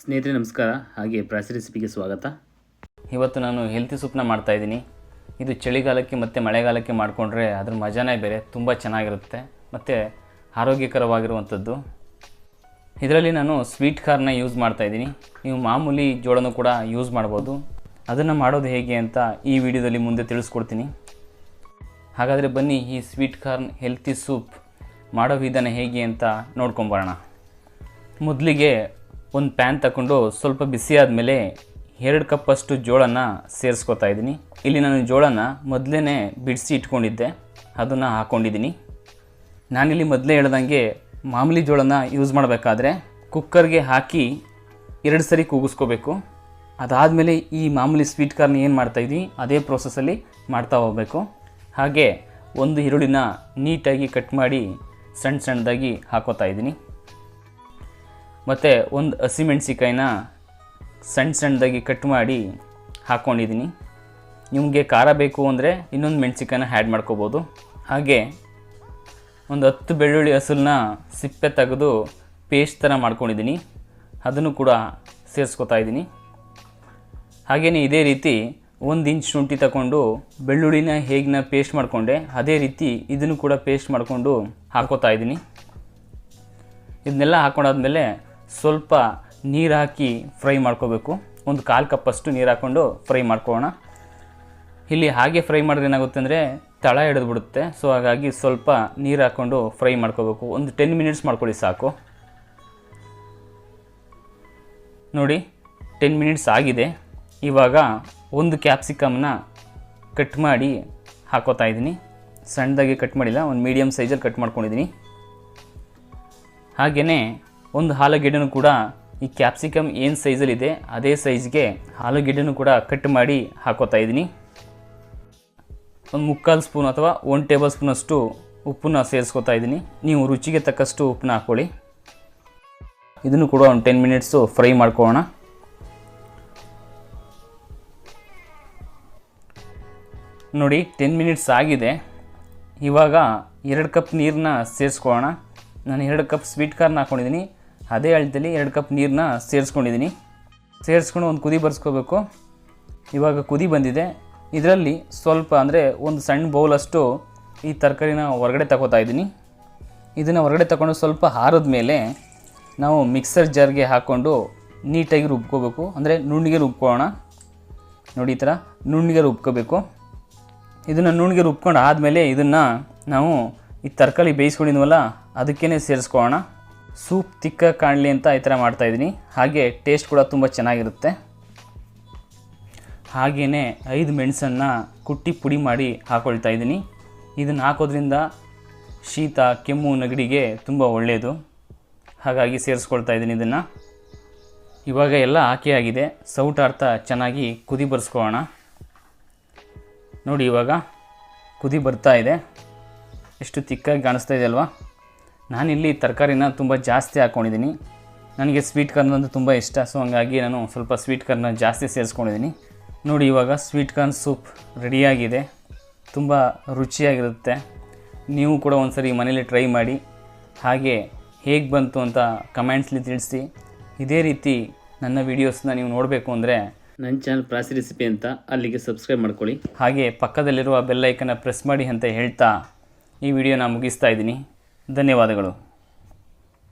ಸ್ನೇಹಿತರೆ, ನಮಸ್ಕಾರ. ಹಾಗೆ ಪ್ರಾಸಿ ರೆಸಿಪಿಗೆ ಸ್ವಾಗತ. ಇವತ್ತು ನಾನು ಹೆಲ್ತಿ ಸೂಪ್ನ ಮಾಡ್ತಾಯಿದ್ದೀನಿ ಇದು ಚಳಿಗಾಲಕ್ಕೆ ಮತ್ತು ಮಳೆಗಾಲಕ್ಕೆ ಮಾಡಿಕೊಂಡ್ರೆ ಅದ್ರ ಮಜಾನೇ ಬೇರೆ, ತುಂಬ ಚೆನ್ನಾಗಿರುತ್ತೆ. ಮತ್ತು ಆರೋಗ್ಯಕರವಾಗಿರುವಂಥದ್ದು. ಇದರಲ್ಲಿ ನಾನು ಸ್ವೀಟ್ ಕಾರ್ನ ಯೂಸ್ ಮಾಡ್ತಾಯಿದ್ದೀನಿ ನೀವು ಮಾಮೂಲಿ ಜೋಳನೂ ಕೂಡ ಯೂಸ್ ಮಾಡ್ಬೋದು. ಅದನ್ನು ಮಾಡೋದು ಹೇಗೆ ಅಂತ ಈ ವಿಡಿಯೋದಲ್ಲಿ ಮುಂದೆ ತಿಳಿಸ್ಕೊಡ್ತೀನಿ. ಹಾಗಾದರೆ ಬನ್ನಿ ಈ ಸ್ವೀಟ್ ಕಾರ್ನ್ ಹೆಲ್ತಿ ಸೂಪ್ ಮಾಡೋ ವಿಧಾನ ಹೇಗೆ ಅಂತ ನೋಡ್ಕೊಂಬರೋಣ. ಮೊದಲಿಗೆ ಒಂದು ಪ್ಯಾನ್ ತಗೊಂಡು ಸ್ವಲ್ಪ ಬಿಸಿ ಆದಮೇಲೆ ಎರಡು ಕಪ್ಪಷ್ಟು ಜೋಳನ ಸೇರಿಸ್ಕೊತಾ ಇದ್ದೀನಿ. ಇಲ್ಲಿ ನಾನು ಜೋಳನ ಮೊದಲೇ ಬಿಡಿಸಿ ಇಟ್ಕೊಂಡಿದ್ದೆ. ಅದನ್ನು ಹಾಕ್ಕೊಂಡಿದ್ದೀನಿ ನಾನಿಲ್ಲಿ ಮೊದಲೇ ಹೇಳ್ದಂಗೆ ಮಾಮೂಲಿ ಜೋಳನ ಯೂಸ್ ಮಾಡಬೇಕಾದ್ರೆ ಕುಕ್ಕರ್ಗೆ ಹಾಕಿ ಎರಡು ಸರಿ ಕೂಗಿಸ್ಕೋಬೇಕು. ಅದಾದಮೇಲೆ ಈ ಮಾಮೂಲಿ ಸ್ವೀಟ್ ಕಾರ್ನ್ ಏನು ಮಾಡ್ತಾಯಿದ್ವಿ ಅದೇ ಪ್ರೋಸೆಸ್ಸಲ್ಲಿ ಮಾಡ್ತಾ ಹೋಗಬೇಕು. ಹಾಗೆ ಒಂದು ಈರುಳ್ಳಿನ ನೀಟಾಗಿ ಕಟ್ ಮಾಡಿ ಸಣ್ಣ ಸಣ್ಣದಾಗಿ ಹಾಕೋತಾ ಇದ್ದೀನಿ. ಮತ್ತು ಒಂದು ಹಸಿಮೆಣ್ಸಿಕಾಯಿನ ಸಣ್ಣ ಸಣ್ಣದಾಗಿ ಕಟ್ ಮಾಡಿ ಹಾಕ್ಕೊಂಡಿದ್ದೀನಿ ನಿಮಗೆ ಖಾರ ಬೇಕು ಅಂದರೆ ಇನ್ನೊಂದು ಮೆಣಸಿಕಾಯಿನ ಆ್ಯಡ್ ಮಾಡ್ಕೋಬೋದು. ಹಾಗೆ ಒಂದು ಹತ್ತು ಬೆಳ್ಳುಳ್ಳಿ ಹಸುಲನ್ನ ಸಿಪ್ಪೆ ತೆಗೆದು ಪೇಸ್ಟ್ ಥರ ಮಾಡ್ಕೊಂಡಿದ್ದೀನಿ ಅದನ್ನು ಕೂಡ ಸೇರಿಸ್ಕೊತಾ ಇದ್ದೀನಿ ಹಾಗೆಯೇ ಇದೇ ರೀತಿ ಒಂದು ಇಂಚ್ ಶುಂಠಿ ತಗೊಂಡು ಬೆಳ್ಳುಳ್ಳಿನ ಹೇಗೆ ನಾ ಪೇಸ್ಟ್ ಮಾಡಿಕೊಂಡೆ, ಅದೇ ರೀತಿ ಇದನ್ನು ಕೂಡ ಪೇಸ್ಟ್ ಮಾಡಿಕೊಂಡು ಹಾಕೋತಾ ಇದ್ದೀನಿ ಇದನ್ನೆಲ್ಲ ಹಾಕೊಂಡಾದ್ಮೇಲೆ ಸ್ವಲ್ಪ ನೀರು ಹಾಕಿ ಫ್ರೈ ಮಾಡ್ಕೋಬೇಕು. ಒಂದು ಕಾಲು ಕಪ್ಪಷ್ಟು ನೀರು ಹಾಕ್ಕೊಂಡು ಫ್ರೈ ಮಾಡ್ಕೊಳ್ಳೋಣ ಇಲ್ಲಿ ಹಾಗೆ ಫ್ರೈ ಮಾಡಿದ್ರೆ ಏನಾಗುತ್ತೆ ಅಂದರೆ ತಳ ಹಿಡಿದು ಬಿಡುತ್ತೆ ಸೊ ಹಾಗಾಗಿ ಸ್ವಲ್ಪ ನೀರು ಹಾಕ್ಕೊಂಡು ಫ್ರೈ ಮಾಡ್ಕೋಬೇಕು. ಒಂದು ಟೆನ್ ಮಿನಿಟ್ಸ್ ಮಾಡ್ಕೊಳ್ಳಿ ಸಾಕು. ನೋಡಿ ಟೆನ್ ಮಿನಿಟ್ಸ್ ಆಗಿದೆ. ಇವಾಗ ಒಂದು ಕ್ಯಾಪ್ಸಿಕಮ್ನ ಕಟ್ ಮಾಡಿ ಹಾಕೋತಾ ಇದ್ದೀನಿ. ಸಣ್ಣದಾಗಿ ಕಟ್ ಮಾಡಿಲ್ಲ, ಒಂದು ಮೀಡಿಯಮ್ ಸೈಜಲ್ಲಿ ಕಟ್ ಮಾಡ್ಕೊಂಡಿದ್ದೀನಿ. ಹಾಗೆಯೇ ಒಂದು ಆಲೂಗೆಡ್ಡೆನೂ ಕೂಡ ಈ ಕ್ಯಾಪ್ಸಿಕಮ್ ಏನು ಸೈಜಲ್ಲಿದೆ ಅದೇ ಸೈಜ್ಗೆ ಆಲೂಗೆಡ್ಡೆನೂ ಕೂಡ ಕಟ್ ಮಾಡಿ ಹಾಕೋತಾ ಇದ್ದೀನಿ. ಒಂದು ಮುಕ್ಕಾಲು ಸ್ಪೂನ್ ಅಥವಾ ಒನ್ ಟೇಬಲ್ ಸ್ಪೂನಷ್ಟು ಉಪ್ಪನ್ನು ಸೇರಿಸ್ಕೊತಾ ಇದ್ದೀನಿ. ನೀವು ರುಚಿಗೆ ತಕ್ಕಷ್ಟು ಉಪ್ಪನ್ನ ಹಾಕ್ಕೊಳ್ಳಿ. ಇದನ್ನು ಕೂಡ ಒಂದು ಟೆನ್ ಮಿನಿಟ್ಸು ಫ್ರೈ ಮಾಡ್ಕೊಳ್ಳೋಣ. ನೋಡಿ ಟೆನ್ ಮಿನಿಟ್ಸ್ ಆಗಿದೆ. ಇವಾಗ ಎರಡು ಕಪ್ ನೀರನ್ನ ಸೇರಿಸ್ಕೊಳ್ಳೋಣ. ನಾನು ಎರಡು ಕಪ್ ಸ್ವೀಟ್ ಕಾರ್ನ್ ಹಾಕ್ಕೊಂಡಿದ್ದೀನಿ ಅದೇ ಅಳತೆಯಲ್ಲಿ ಎರಡು ಕಪ್ ನೀರನ್ನ ಸೇರಿಸ್ಕೊಂಡಿದ್ದೀನಿ. ಸೇರಿಸ್ಕೊಂಡು ಒಂದು ಕುದಿ ಬರ್ಸ್ಕೋಬೇಕು. ಇವಾಗ ಕುದಿ ಬಂದಿದೆ. ಇದರಲ್ಲಿ ಸ್ವಲ್ಪ ಅಂದರೆ ಒಂದು ಸಣ್ಣ ಬೌಲಷ್ಟು ಈ ತರಕಾರಿನ ಹೊರಗಡೆ ತಗೋತಾ ಇದ್ದೀನಿ. ಇದನ್ನು ಹೊರಗಡೆ ತಗೊಂಡು ಸ್ವಲ್ಪ ಹಾರದ ಮೇಲೆ ನಾವು ಮಿಕ್ಸರ್ ಜಾರ್ಗೆ ಹಾಕ್ಕೊಂಡು ನೀಟಾಗಿ ರುಬ್ಕೋಬೇಕು. ಅಂದರೆ ನುಣ್ಣಿಗೆ ರುಬ್ಕೊಳ್ಳೋಣ. ನೋಡಿ ಈ ಥರ ನುಣ್ಣಿಗೆ ರುಬ್ಕೋಬೇಕು. ಇದನ್ನು ನುಣ್ಣಿಗೆ ರುಬ್ಕೊಂಡು ಆದಮೇಲೆ ಇದನ್ನು ನಾವು ಈ ತರಕಾರಿ ಬೇಯಿಸ್ಕೊಂಡಿದ್ವಲ್ಲ ಅದಕ್ಕೇ ಸೇರಿಸ್ಕೊಳ್ಳೋಣ. ಸೂಪ್ ತಿಕ್ಕ ಕಾಣಲಿ ಅಂತ ಈ ಥರ ಮಾಡ್ತಾಯಿದ್ದೀನಿ ಹಾಗೆ ಟೇಸ್ಟ್ ಕೂಡ ತುಂಬ ಚೆನ್ನಾಗಿರುತ್ತೆ. ಹಾಗೆಯೇ ಐದು ಮೆಣಸನ್ನು ಕುಟ್ಟಿ ಪುಡಿ ಮಾಡಿ ಹಾಕ್ಕೊಳ್ತಾ ಇದ್ದೀನಿ. ಇದನ್ನು ಹಾಕೋದ್ರಿಂದ ಶೀತ, ಕೆಮ್ಮು, ನೆಗಡಿಗೆ ತುಂಬ ಒಳ್ಳೆಯದು ಹಾಗಾಗಿ ಸೇರಿಸ್ಕೊಳ್ತಾ ಇದ್ದೀನಿ ಇದನ್ನು. ಇವಾಗ ಎಲ್ಲ ಹಾಕಿ ಆಗಿದೆ. ಸೌಟಾರ್ಥ ಚೆನ್ನಾಗಿ ಕುದಿ ಬರ್ಸ್ಕೊಳ್ಳೋಣ. ನೋಡಿ ಇವಾಗ ಕುದಿ ಬರ್ತಾ ಇದೆ. ಎಷ್ಟು ತಿಕ್ಕಾಗಿ ಕಾಣಿಸ್ತಾ ಇದೆ ಅಲ್ವಾ? ನಾನಿಲ್ಲಿ ತರಕಾರಿನ ತುಂಬ ಜಾಸ್ತಿ ಹಾಕ್ಕೊಂಡಿದ್ದೀನಿ ನನಗೆ ಸ್ವೀಟ್ ಕಾರ್ನ್ ಅಂದರೆ ತುಂಬ ಇಷ್ಟ ಸೊ ಹಂಗಾಗಿ ನಾನು ಸ್ವಲ್ಪ ಸ್ವೀಟ್ ಕಾರ್ನ ಜಾಸ್ತಿ ಸೇರಿಸ್ಕೊಂಡಿದ್ದೀನಿ. ನೋಡಿ ಇವಾಗ ಸ್ವೀಟ್ ಕಾರ್ನ್ ಸೂಪ್ ರೆಡಿಯಾಗಿದೆ. ತುಂಬ ರುಚಿಯಾಗಿರುತ್ತೆ. ನೀವು ಕೂಡ ಒಂದು ಸರಿ ಮನೇಲಿ ಟ್ರೈ ಮಾಡಿ. ಹಾಗೆ ಹೇಗೆ ಬಂತು ಅಂತ ಕಮೆಂಟ್ಸ್ಲಿ ತಿಳಿಸಿ. ಇದೇ ರೀತಿ ನನ್ನ ವೀಡಿಯೋಸ್ನ ನೀವು ನೋಡಬೇಕು ಅಂದರೆ ನನ್ನ ಚಾನಲ್ ಪ್ರಾಸಿ ರೆಸಿಪಿ ಅಂತ ಅಲ್ಲಿಗೆ ಸಬ್ಸ್ಕ್ರೈಬ್ ಮಾಡ್ಕೊಳ್ಳಿ. ಹಾಗೆ ಪಕ್ಕದಲ್ಲಿರುವ ಬೆಲ್ಲೈಕನ್ನ ಪ್ರೆಸ್ ಮಾಡಿ ಅಂತ ಹೇಳ್ತಾ ಈ ವಿಡಿಯೋನ ಮುಗಿಸ್ತಾ ಇದ್ದೀನಿ. ಧನ್ಯವಾದಗಳು.